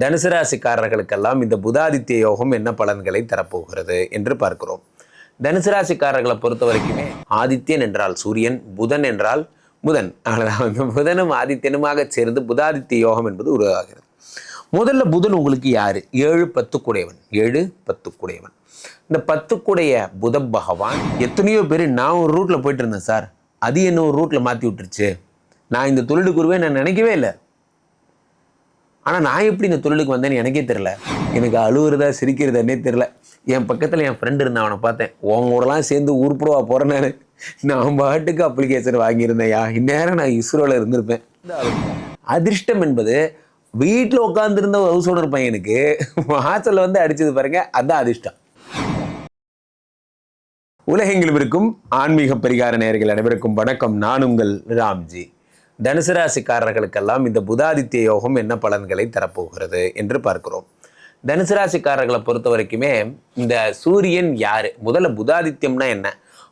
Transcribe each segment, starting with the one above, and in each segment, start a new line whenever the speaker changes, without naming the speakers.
தனுசு ராசிக்காரர்களுக்கெல்லாம் இந்த புதாதித்ய யோகம் என்ன பலன்களை தரப்போகிறது என்று பார்க்கிறோம். தனுசு ராசிக்காரர்களை பொறுத்த வரைக்குமே ஆதித்யன் என்றால் சூரியன் புதன் என்றால் புதன். அவ்வளோதான் வந்து புதனும் ஆதித்யனுமாக சேர்ந்து புதாதித்ய யோகம் என்பது உருவாகிறது. முதல்ல புதன் உங்களுக்கு யார்? ஏழு பத்து குடையவன் ஏழு பத்து குடையவன் இந்த பத்துக்குடைய புத பகவான் எத்தனையோ பேர் நான் ஒரு ரூட்டில் போயிட்டு இருந்தேன் சார். அது என்ன ஒரு ரூட்டில் மாற்றி விட்டுருச்சு? நான் இந்த தொழிலுக்குருவே நான் நினைக்கவே இல்லை. ஆனால் நான் எப்படி இந்த தொழிலுக்கு வந்தேன்னு எனக்கே தெரில எனக்கு அழுகுறதா சிரிக்கிறதானே தெரில என் பக்கத்தில் என் ஃப்ரெண்டு இருந்தான் அவனை பார்த்தேன். உன் கூடலாம் சேர்ந்து உருப்பிடுவா போகிறேன் நான். நான் பாட்டுக்கு அப்ளிகேஷன் வாங்கியிருந்தேன்யா இந்நேரம் நான் இஸ்ரோவில் இருந்திருப்பேன். அதிர்ஷ்டம் என்பது வீட்டில் உட்காந்துருந்த ஹவுஸ் ஓனர் பையனுக்கு வாசலில் வந்து அடிச்சது பாருங்க அதான் அதிர்ஷ்டம். உலகெங்கிலும் இருக்கும் ஆன்மீக பரிகார நேர்கள் அனைவருக்கும் வணக்கம். நான் உங்கள் ராம்ஜி. தனுசு ராசிக்காரர்களுக்கெல்லாம் இந்த புதாதித்ய யோகம் என்ன பலன்களை தரப்போகிறது என்று பார்க்கிறோம். தனுசு ராசிக்காரர்களை பொறுத்த வரைக்குமே இந்த சூரியன் யார்? முதல்ல புதாதித்யம்னா என்ன?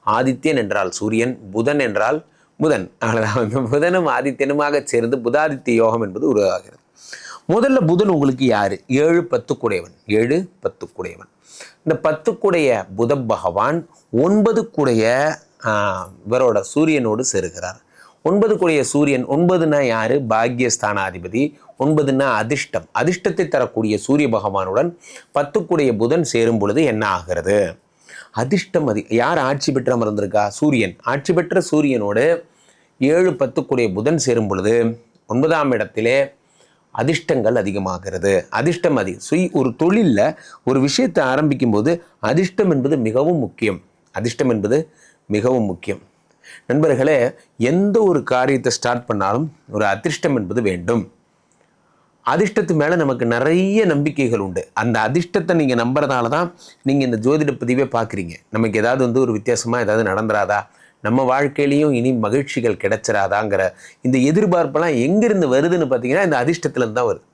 ஆதித்யன் என்றால் சூரியன் புதன் என்றால் புதன். அவ்வளோதான் வந்து புதனும் ஆதித்யனுமாக சேர்ந்து புதாதித்ய யோகம் என்பது உருவாகிறது. முதல்ல புதன் உங்களுக்கு யார்? ஏழு பத்து குடையவன் ஏழு பத்து குடையவன் இந்த பத்துக்குடைய புத பகவான் ஒன்பதுக்குடைய ஆஹ், இவரோட சூரியனோடு சேருகிறார். ஒன்பதுக்குடைய சூரியன் ஒன்பதுனா யாரு? பாக்யஸ்தானாதிபதி. ஒன்பதுனா அதிர்ஷ்டம். அதிர்ஷ்டத்தை தரக்கூடிய சூரிய பகவானுடன் பத்துக்குடைய புதன் சேரும் பொழுது என்ன ஆகிறது? அதிர்ஷ்டம் அதி. யார் ஆட்சி பெற்ற மறந்துருக்கா சூரியன். ஆட்சி பெற்ற சூரியனோடு ஏழு பத்துக்குடைய புதன் சேரும் பொழுது ஒன்பதாம் இடத்திலே அதிர்ஷ்டங்கள் அதிகமாகிறது. அதிர்ஷ்டம் அதிகம் சுய் ஒரு தொழிலில் ஒரு விஷயத்தை ஆரம்பிக்கும் போது அதிர்ஷ்டம் என்பது மிகவும் முக்கியம். அதிர்ஷ்டம் என்பது மிகவும் முக்கியம். நண்பர்களே எந்த ஒரு காரியத்தை ஸ்டார்ட் பண்ணாலும் ஒரு அதிர்ஷ்டம் என்பது வேண்டும். அதிர்ஷ்டத்து மேலே நமக்கு நிறைய நம்பிக்கைகள் உண்டு. அந்த அதிர்ஷ்டத்தை நீங்கள் நம்புறதால தான் நீங்கள் இந்த ஜோதிட பதிவே பார்க்குறீங்க. நமக்கு ஏதாவது வந்து ஒரு வித்தியாசமாக ஏதாவது நடந்துராதா? நம்ம வாழ்க்கையிலையும் இனி மகிழ்ச்சிகள் கிடைச்சிராதாங்கிற இந்த எதிர்பார்ப்பெல்லாம் எங்கிருந்து வருதுன்னு பார்த்தீங்கன்னா இந்த அதிர்ஷ்டத்துலேருந்து தான் வருது.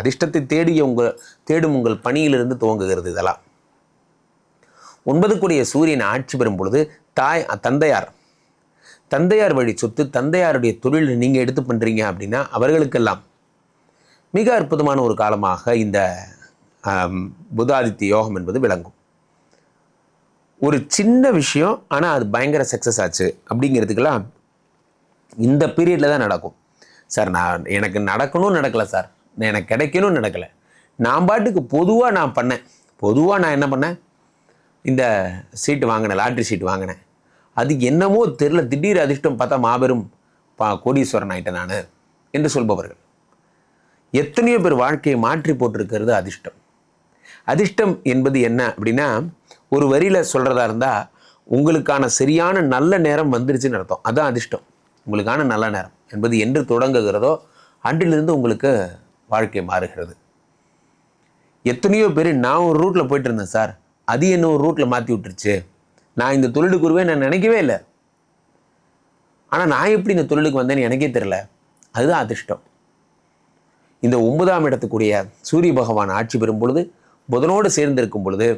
அதிர்ஷ்டத்தை தேடிய உங்கள் தேடும் உங்கள் பணியிலிருந்து துவங்குகிறது இதெல்லாம். ஒன்பதுக்குரிய சூரியன் ஆட்சி பெறும் பொழுது தாய் தந்தையார் தந்தையார் வழி சொத்து தந்தையாருடைய தொழில் நீங்கள் எடுத்து பண்ணுறீங்க அப்படின்னா அவர்களுக்கெல்லாம் மிக அற்புதமான ஒரு காலமாக இந்த புதாதித்ய யோகம் என்பது விளங்கும். ஒரு சின்ன விஷயம் ஆனால் அது பயங்கர சக்ஸஸ் ஆச்சு அப்படிங்கிறதுக்கெல்லாம் இந்த பீரியடில் தான் நடக்கும். சார் நான் எனக்கு நடக்கணும் நடக்கலை சார். எனக்கு கிடைக்கணும் நடக்கலை. நான் பாட்டுக்கு பொதுவாக நான் பண்ணேன். பொதுவாக நான் என்ன பண்ணேன்? இந்த சீட்டு வாங்கினேன் லாட்ரி சீட்டு வாங்கினேன். அது என்னமோ தெரில திடீர் அதிர்ஷ்டம் பார்த்தா மாபெரும் பா கோடீஸ்வரன் ஆயிட்டேன் நான் என்று சொல்பவர்கள். எத்தனையோ பேர் வாழ்க்கையை மாற்றி போட்டிருக்கிறது அதிர்ஷ்டம். அதிர்ஷ்டம் என்பது என்ன அப்படின்னா ஒரு வரியில் சொல்கிறதா இருந்தால் உங்களுக்கான சரியான நல்ல நேரம் வந்துருச்சுன்னு அர்த்தம். அதுதான் அதிர்ஷ்டம். உங்களுக்கான நல்ல நேரம் என்பது என்று தொடங்குகிறதோ அன்றிலிருந்து உங்களுக்கு வாழ்க்கை மாறுகிறது. எத்தனையோ பேர் நான் ஒரு ரூட்டில் போயிட்டு இருந்தேன் சார். அது என்ன ஒரு ரூட்டில் மாற்றி விட்டுருச்சு? நான் இந்த தொழிலுக்கு வருவேன் நான் நினைக்கவே இல்லை. ஆனால் நான் எப்படி இந்த தொழிலுக்கு வந்தேன்னு எனக்கே தெரில அதுதான் அதிர்ஷ்டம். இந்த ஒன்பதாம் இடத்துக்குரிய சூரிய பகவான் ஆட்சி பெறும் பொழுது புதனோடு சேர்ந்திருக்கும் பொழுது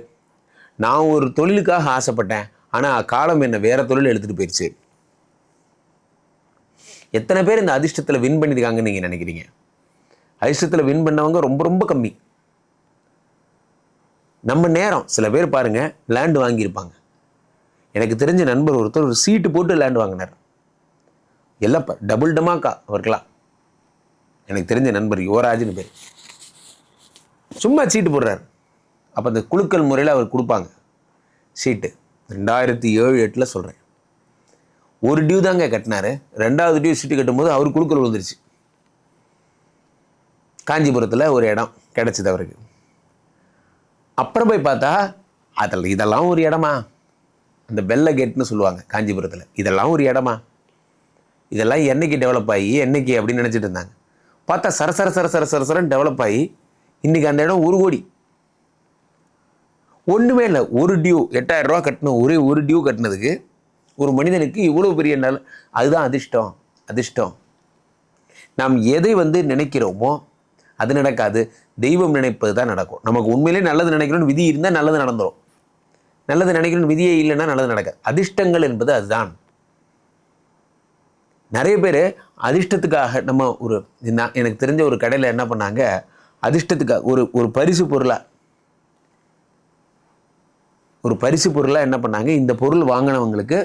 நான் ஒரு தொழிலுக்காக ஆசைப்பட்டேன். ஆனால் காலம் என்னை வேறு தொழில் எடுத்துகிட்டு போயிடுச்சு எத்தனை பேர் இந்த அதிர்ஷ்டத்தில் வின் பண்ணியிருக்காங்கன்னு நீங்கள் நினைக்கிறீங்க? அதிர்ஷ்டத்தில் வின் பண்ணவங்க ரொம்ப ரொம்ப கம்மி. நம்ம நேரம். சில பேர் பாருங்க லேண்டு வாங்கியிருப்பாங்க. எனக்கு தெரிஞ்ச நண்பர் ஒருத்தர் ஒரு சீட்டு போட்டு லேண்ட் வாங்கினார். எல்லாம் டபுள் டமாக்கா அவருக்கெல்லாம். எனக்கு தெரிஞ்ச நண்பர் யுவராஜ்னு பேர். சும்மா சீட்டு போடுறாரு. அப்போ அந்த குலுக்கல் முறையில் அவர் கொடுப்பாங்க. சீட்டு ரெண்டாயிரத்தி ஏழு எட்டில் சொல்கிறேன் ஒரு டியூ தாங்க கட்டினாரு. ரெண்டாவது டியூ சீட்டு கட்டும்போது அவர் குலுக்கல் விழுந்துருச்சு. காஞ்சிபுரத்தில் ஒரு இடம் கிடச்சிது அவருக்கு. அப்புறம் போய் பார்த்தா அதில் இதெல்லாம் ஒரு இடமா? அந்த வெள்ளை கேட்னு சொல்லுவாங்க காஞ்சிபுரத்தில். இதெல்லாம் ஒரு இடமா? இதெல்லாம் என்னைக்கு டெவலப் ஆகி என்னைக்கு அப்படின்னு நினச்சிட்டு இருந்தாங்க. பார்த்தா சர சர சர சர சரசரன் டெவலப் ஆகி இன்னைக்கு அந்த இடம் ஒரு கோடி. ஒன்றுமே இல்லை ஒரு டியூ எட்டாயிரம் ரூபா கட்டணும் ஒரே ஒரு டியூ கட்டினதுக்கு ஒரு மனிதனுக்கு இவ்வளோ பெரிய நல்ல அதுதான் அதிர்ஷ்டம் அதிர்ஷ்டம். நாம் எதை வந்து நினைக்கிறோமோ அது நடக்காது. தெய்வம் நினைப்பது தான் நடக்கும். நமக்கு உண்மையிலே நல்லது நினைக்கணும்னு விதி இருந்தால் நல்லது நடந்துடும் நல்லது நினைக்கணும்னு விதியே இல்லைன்னா நல்லது நடக்காது. அதிர்ஷ்டங்கள் என்பது அதுதான். நிறைய பேர் அதிர்ஷ்டத்துக்காக நம்ம ஒரு நான் எனக்கு தெரிஞ்ச ஒரு கடையில் என்ன பண்ணாங்க? அதிர்ஷ்டத்துக்காக ஒரு ஒரு பரிசு பொருளாக ஒரு பரிசு பொருளாக என்ன பண்ணாங்க? இந்த பொருள் வாங்கினவங்களுக்கு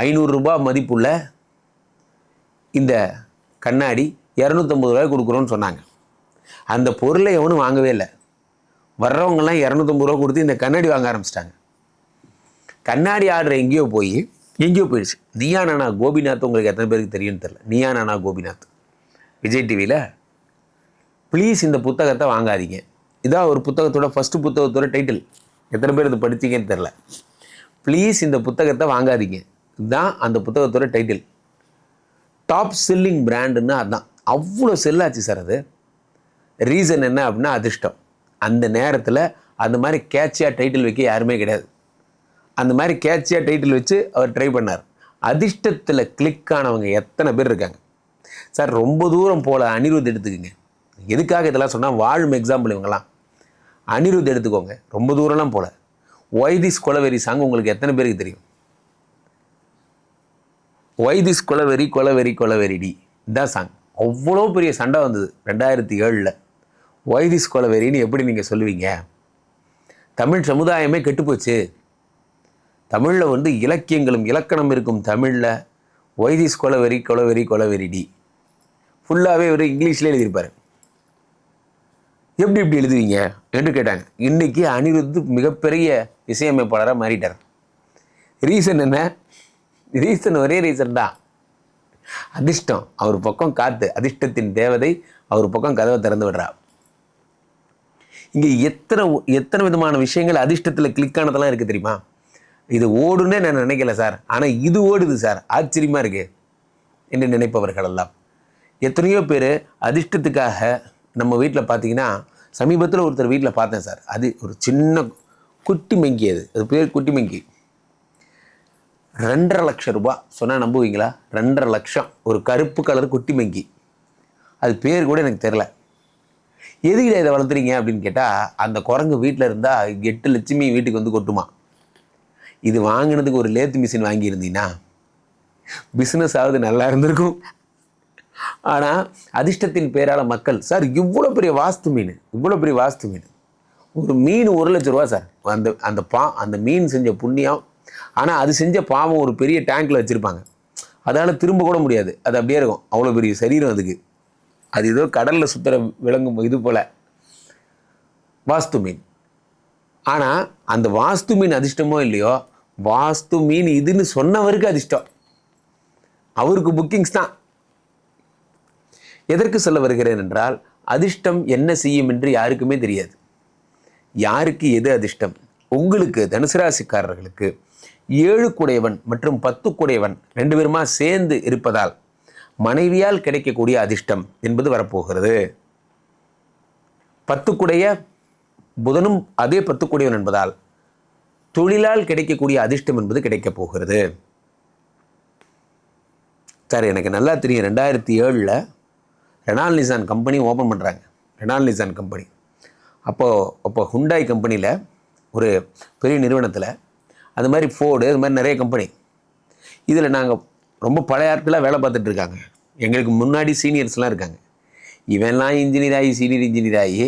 ஐநூறுரூபா மதிப்புள்ள இந்த கண்ணாடி இரநூத்தம்பது ரூபாய் கொடுக்குறோன்னு சொன்னாங்க. அந்த பொருளை எவனும் வாங்கவே இல்லை. வர்றவங்கெல்லாம் இரநூத்தம்பது ரூபா கொடுத்து இந்த கண்ணாடி வாங்க ஆரம்பிச்சிட்டாங்க. கண்ணாடி ஆர்டர் எங்கேயோ போய் எங்கேயோ போயிடுச்சு. நீயா நானா கோபிநாத்? உங்களுக்கு எத்தனை பேருக்கு தெரியும்னு தெரில நீயா நானா கோபிநாத்? விஜய் டிவியில் ப்ளீஸ் இந்த புத்தகத்தை வாங்காதீங்க. இதான் ஒரு புத்தகத்தோட ஃபஸ்ட்டு புத்தகத்தோட டைட்டில் எத்தனை பேர் இது படித்தீங்கன்னு தெரில ப்ளீஸ் இந்த புத்தகத்தை வாங்காதீங்க. இதுதான் அந்த புத்தகத்தோட டைட்டில் டாப் செல்லிங் பிராண்டுன்னு அதுதான் அவ்வளோ செல்லாச்சு சார் அது. ரீசன் என்ன அப்படின்னா அதிர்ஷ்டம். அந்த நேரத்தில் அந்த மாதிரி கேட்சியாக டைட்டில் வைக்க யாருமே கிடையாது. அந்த மாதிரி கேட்சியாக டைட்டில் வச்சு அவர் ட்ரை பண்ணார். அதிர்ஷ்டத்தில் கிளிக் ஆனவங்க எத்தனை பேர் இருக்காங்க? சார் ரொம்ப தூரம் போல அனிருத் எடுத்துக்கோங்க. எதுக்காக இதெல்லாம் சொன்னால் வாழும் எக்ஸாம்பிள் இவங்கெல்லாம். அனிருத் எடுத்துக்கோங்க. ரொம்ப தூரம்லாம் போல. ஒய் திஸ் கொலவெரி சாங் உங்களுக்கு எத்தனை பேருக்கு தெரியும்? ஒய் திஸ் கொலவெரி கொலவெரி கொலவெரிடி இதான் சாங் அவ்வளோ பெரிய சண்டை வந்தது ரெண்டாயிரத்தி ஏழில். வைதிஸ் கொலவெறின்னு கொலவெரின்னு எப்படி நீங்கள் சொல்லுவீங்க? தமிழ் சமுதாயமே கெட்டுப்போச்சு. தமிழில் வந்து இலக்கியங்களும் இலக்கணம் இருக்கும் தமிழில். வைதிஸ் கொலவெறி கொலவெறி கொலவெறிடி ஃபுல்லாகவே ஒரு இங்கிலீஷ்லேயே எழுதியிருப்பார். எப்படி இப்படி எழுதுவீங்க? என்று கேட்டாங்க. இன்றைக்கி அனிருத்து மிகப்பெரிய இசையமைப்பாளராக மாறிட்டார். ரீசன் என்ன? ரீசன் ஒரே ரீசன் தான். அதிர்ஷ்டம். அவர் பக்கம் காத்து அதிர்ஷ்டத்தின் தேவதை அவர் பக்கம் கதவை திறந்து விடுறா. இங்கே எத்தனை எத்தனை விதமான விஷயங்கள் அதிர்ஷ்டத்தில் கிளிக் ஆனதெல்லாம் இருக்குது தெரியுமா? இது ஓடுன்னே நான் நினைக்கல சார் ஆனால் இது ஓடுது சார் ஆச்சரியமாக இருக்குது என்று நினைப்பவர்கள் எல்லாம். எத்தனையோ பேர் அதிர்ஷ்டத்துக்காக நம்ம வீட்டில் பார்த்தீங்கன்னா சமீபத்தில் ஒருத்தர் வீட்டில் பார்த்தேன் சார் அது ஒரு சின்ன குட்டி மங்கி அது. அது பேர் குட்டி மங்கி. ரெண்டரை லட்சம் ரூபாய் சொன்னால் நம்புவீங்களா? ரெண்டரை லட்சம். ஒரு கருப்பு கலர் குட்டி மங்கி. அது பேர் கூட எனக்கு தெரில எதுக்கிட்ட இதை வளர்த்துறீங்க அப்படின்னு கேட்டால் அந்த குரங்கு வீட்டில் இருந்தால் எட்டு லட்சுமி வீட்டுக்கு வந்து கொட்டுமா? இது வாங்கினதுக்கு ஒரு லேத்து மிஷின் வாங்கியிருந்தீங்கன்னா பிஸ்னஸ் ஆகுது நல்லா இருந்திருக்கும். ஆனால் அதிர்ஷ்டத்தின் பேரால் மக்கள் சார் இவ்வளோ பெரிய வாஸ்து மீன் இவ்வளோ பெரிய வாஸ்து மீன். ஒரு மீன் ஒரு லட்ச ரூபா சார். அந்த அந்த பா அந்த மீன் செஞ்ச புண்ணியம் ஆனால் அது செஞ்ச பாவம் ஒரு பெரிய டேங்க்கில் வச்சுருப்பாங்க. அதனால் திரும்ப கூட முடியாது. அது அப்படியே இருக்கும். அவ்வளோ பெரிய சரீரம் அதுக்கு. அது ஏதோ கடலில் சுற்றுற விளங்கும் இது போல். வாஸ்து மீன் ஆனால் அந்த வாஸ்து மீன் அதிர்ஷ்டமோ இல்லையோ வாஸ்து மீன் இதுன்னு சொன்னவருக்கு அதிர்ஷ்டம். அவருக்கு புக்கிங்ஸ் தான். எதற்கு சொல்ல வருகிறேன் என்றால் அதிர்ஷ்டம் என்ன செய்யும் என்று யாருக்குமே தெரியாது. யாருக்கு எது அதிர்ஷ்டம்? உங்களுக்கு தனுசு ராசிக்காரர்களுக்கு ஏழு குடையவன் மற்றும் பத்து குடையவன் ரெண்டு பேருமா சேர்ந்து இருப்பதால். மனைவியால் கிடைக்கக்கூடிய அதிர்ஷ்டம் என்பது வரப்போகிறது. பத்துக்குடைய புதனும் அதே பத்துக்குடையவன் என்பதால் தொழிலால் கிடைக்கக்கூடிய அதிர்ஷ்டம் என்பது கிடைக்கப் போகிறது. சார் எனக்கு நல்லா தெரியும். ரெண்டாயிரத்தி ஏழில் ரெனால் நிசான் கம்பெனி ஓப்பன் பண்ணுறாங்க ரெனால் நிசான் கம்பெனி அப்போது அப்போ ஹுண்டாய் கம்பெனியில் ஒரு பெரிய நிறுவனத்தில் அது மாதிரி ஃபோர்டு அது மாதிரி நிறைய கம்பெனி இதில் நாங்கள் ரொம்ப பழைய ஆட்களாக வேலை பார்த்துட்டு இருக்காங்க. எங்களுக்கு முன்னாடி சீனியர்ஸ்லாம் இருக்காங்க. இவன்லாம் இன்ஜினியர் ஆகி சீனியர் இன்ஜினியர் ஆகி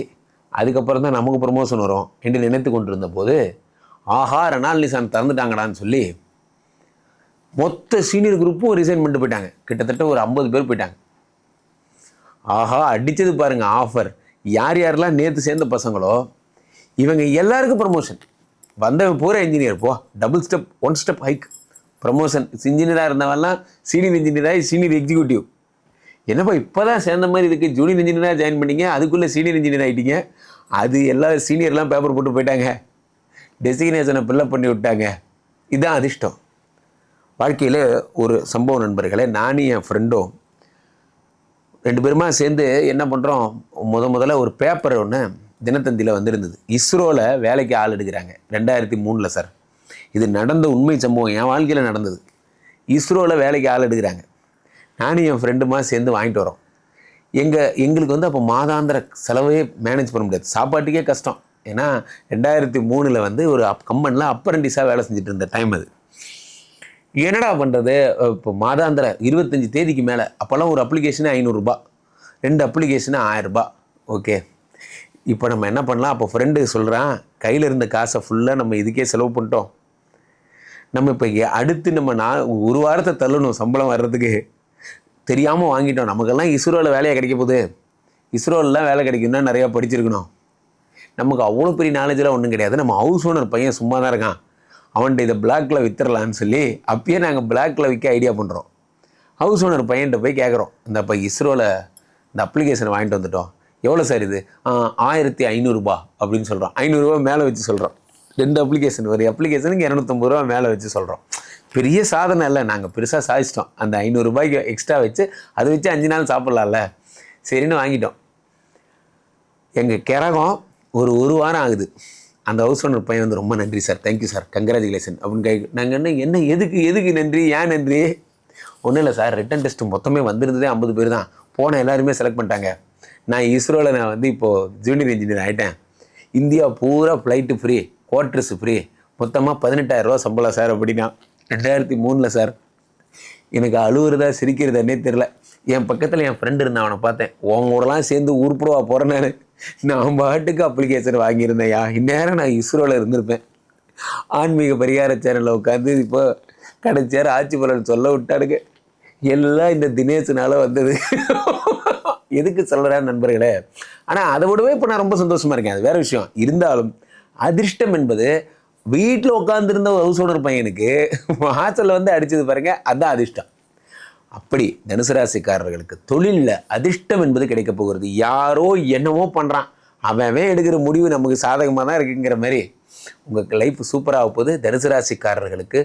அதுக்கப்புறம் தான் நமக்கு ப்ரமோஷன் வரும் என்று நினைத்து கொண்டிருந்த போது ஆஹா ரெனால் நிசான் திறந்துட்டாங்கடான்னு சொல்லி மொத்த சீனியர் குரூப்பும் ரிசைன் பண்ணிட்டு போயிட்டாங்க. கிட்டத்தட்ட ஒரு ஐம்பது பேர் போயிட்டாங்க. ஆஹா அடித்தது பாருங்கள் ஆஃபர் யார் யாரெல்லாம் நேற்று சேர்ந்த பசங்களோ இவங்க எல்லாருக்கும் ப்ரமோஷன் வந்தவன் பூரா இன்ஜினியர் போ. Double step one step hike promotion இன்ஜினியராக இருந்தவெல்லாம் சீனியர் இன்ஜினியராகி சீனியர் எக்ஸிக்யூட்டிவ் என்னப்பா இப்போ தான் சேர்ந்த மாதிரி இருக்குது ஜூனியர் இன்ஜினியராக ஜாயின் பண்ணீங்க. அதுக்குள்ளே சீனியர் இன்ஜினியர் ஆகிட்டீங்க அது எல்லா சீனியர்லாம் பேப்பர் போட்டு போயிட்டாங்க. டெசிக்னேஷனை ஃபில்லப் பண்ணி விட்டாங்க. இதுதான் அதிர்ஷ்டம். வாழ்க்கையில் ஒரு சம்பவம் நண்பர்களே. நானும் என் ஃப்ரெண்டும் ரெண்டு பேருமா சேர்ந்து என்ன பண்ணுறோம் முத முதல்ல ஒரு பேப்பர் ஒன்று தினத்தந்தியில் வந்திருந்தது. இஸ்ரோவில் வேலைக்கு ஆள் எடுக்கிறாங்க. ரெண்டாயிரத்தி மூணில் சார் இது நடந்த உண்மை சம்பவம் என் வாழ்க்கையில் நடந்தது. இஸ்ரோவில் வேலைக்கு ஆள் எடுக்கிறாங்க. நானும் என் ஃப்ரெண்டுமா சேர்ந்து வாங்கிட்டு வரோம். எங்கள் எங்களுக்கு வந்து அப்போ மாதாந்திர செலவே மேனேஜ் பண்ண முடியாது. சாப்பாட்டுக்கே கஷ்டம். ஏன்னா ரெண்டாயிரத்தி மூணில் வந்து ஒரு அப் கம்பெனியில் அப்பரண்டிஸாக வேலை செஞ்சுட்டு இருந்த டைம் அது. என்னடா பண்ணுறது இப்போ மாதாந்திர இருபத்தஞ்சி தேதிக்கு மேலே அப்போல்லாம் ஒரு அப்ளிகேஷனே ஐநூறுரூபா ரெண்டு அப்ளிகேஷனு ஆயரூபா ஓகே இப்போ நம்ம என்ன பண்ணலாம்? அப்போ ஃப்ரெண்டு சொல்கிறான் கையில் இருந்த காசை ஃபுல்லாக நம்ம இதுக்கே செலவு பண்ணிட்டோம். நம்ம இப்போ அடுத்து நம்ம நான் ஒரு வாரத்தை தள்ளணும் சம்பளம் வர்றதுக்கு. தெரியாமல் வாங்கிட்டோம். நமக்கெல்லாம் இஸ்ரோவில் வேலையாக கிடைக்க போகுது. இஸ்ரோலலாம் வேலை கிடைக்கும்னா நிறையா படிச்சிருக்கணும். நமக்கு அவ்வளோ பெரிய நாலேஜெலாம் ஒன்றும் கிடையாது. நம்ம ஹவுஸ் ஓனர் பையன் சும்மா தான் இருக்கான். அவன்கிட்ட இதை பிளாக்கில் வித்துறலான்னு சொல்லி அப்பயே நாங்கள் பிளாக்கில் விற்க ஐடியா பண்ணுறோம் ஹவுஸ் ஓனர் பையன்கிட்ட போய் கேட்குறோம் இந்த இப்போ இஸ்ரோவில் இந்த அப்ளிகேஷனை வாங்கிட்டு வந்துட்டோம். எவ்வளோ சார் இது? ஆயிரத்தி ஐநூறுரூபா அப்படின்னு சொல்கிறோம் ஐநூறுரூவா மேலே வச்சு சொல்கிறோம் ரெண்டு அப்ளிகேஷன் ஒரு அப்ளிகேஷனுக்கு இரநூத்தம்பது ரூபா மேலே வச்சு சொல்கிறோம் பெரிய சாதனை இல்லை. நாங்கள் பெருசாக சாதிச்சிட்டோம். அந்த ஐநூறுரூபாய்க்கு எக்ஸ்ட்ரா வச்சு அதை வச்சு அஞ்சு நாள் சாப்பிட்லாம்ல. சரின்னு வாங்கிட்டோம். எங்கள் கிரகம் ஒரு ஒரு வாரம் ஆகுது. அந்த ஹவுஸ் ஓனர் பையன் வந்து ரொம்ப நன்றி சார் தேங்க்யூ சார் கங்க்ராச்சுலேஷன் அப்படின்னு கை நாங்கள் என்ன என்ன எதுக்கு எதுக்கு நன்றி? ஏன் நன்றி? ஒன்றும் இல்லை சார் ரிட்டன் டெஸ்ட் மொத்தமே வந்திருந்ததே ஐம்பது பேர் தான். போன எல்லாருமே செலக்ட் பண்ணிட்டாங்க. நான் இஸ்ரோவில் நான் வந்து இப்போது ஜூனியர் இன்ஜினியர் ஆகிட்டேன் இந்தியா பூரா ஃப்ளைட்டு ஃப்ரீ குவார்ட்டர்ஸ் ஃப்ரீ மொத்தமாக பதினெட்டாயிரரூவா சம்பளம் சார் அப்படின்னா ரெண்டாயிரத்தி மூணில் சார். எனக்கு அழுவுறதா சிரிக்கிறதானே தெரில என் பக்கத்தில் என் ஃப்ரெண்டு இருந்தான் அவனை பார்த்தேன். உன் கூடலாம் சேர்ந்து உருப்புடுவா போகிறேன் நான். நான் பாட்டுக்கு அப்ளிகேஷன் வாங்கியிருந்தேன்யா இந்நேரம் நான் இஸ்ரோவில் இருந்திருப்பேன். ஆன்மீக பரிகார சேனலில் உட்காந்து இப்போ கடைசியார் ஆட்சி பலன் சொல்ல விட்டாடுங்க எல்லாம் இந்த தினேஷனால் வந்தது. எதுக்கு சொல்கிறேன் நண்பர்களே? ஆனால் அதை விடவே இப்போ நான் ரொம்ப சந்தோஷமாக இருக்கேன். அது வேறு விஷயம். இருந்தாலும் அதிர்ஷ்டம் என்பது வீட்டில் உட்காந்துருந்த ஹவுஸ் ஓனர் பையனுக்கு வாசலில் வந்து அடித்தது பாருங்க அதுதான் அதிர்ஷ்டம். அப்படி தனுசராசிக்காரர்களுக்கு தொழிலில் அதிர்ஷ்டம் என்பது கிடைக்க போகிறது. யாரோ என்னவோ பண்ணுறான் அவன் அவன் எடுக்கிற முடிவு நமக்கு சாதகமாக தான் இருக்குங்கிற மாதிரி உங்கள் லைஃப் சூப்பராக போகுது. தனுசு ராசிக்காரர்களுக்கு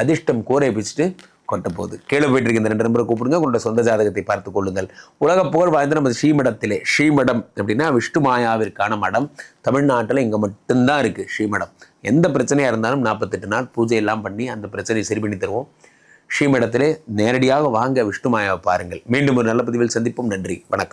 அதிர்ஷ்டம் கூரை பிச்சுட்டு கொட்ட போகுது கீழே போயிட்டு இருக்க இந்த ரெண்டு நம்பரை கூப்பிடுங்க. உங்களோட சொந்த ஜாதகத்தை பார்த்து கொள்ளுங்கள். உலக புகழ் வாய்ந்த நம்ம ஸ்ரீமடத்திலே ஸ்ரீமடம் அப்படின்னா விஷ்ணு மாயாவிற்கான மடம். தமிழ்நாட்டில் இங்கே மட்டும்தான் இருக்குது ஸ்ரீமடம். எந்த பிரச்சனையாக இருந்தாலும் நாற்பத்தெட்டு நாள் பூஜை எல்லாம் பண்ணி அந்த பிரச்சனையை சரி பண்ணி தருவோம். ஸ்ரீமடத்திலே நேரடியாக வாங்க விஷ்ணு மாயாவை பாருங்கள். மீண்டும் ஒரு நல்ல பதிவில் சந்திப்போம். நன்றி. வணக்கம்.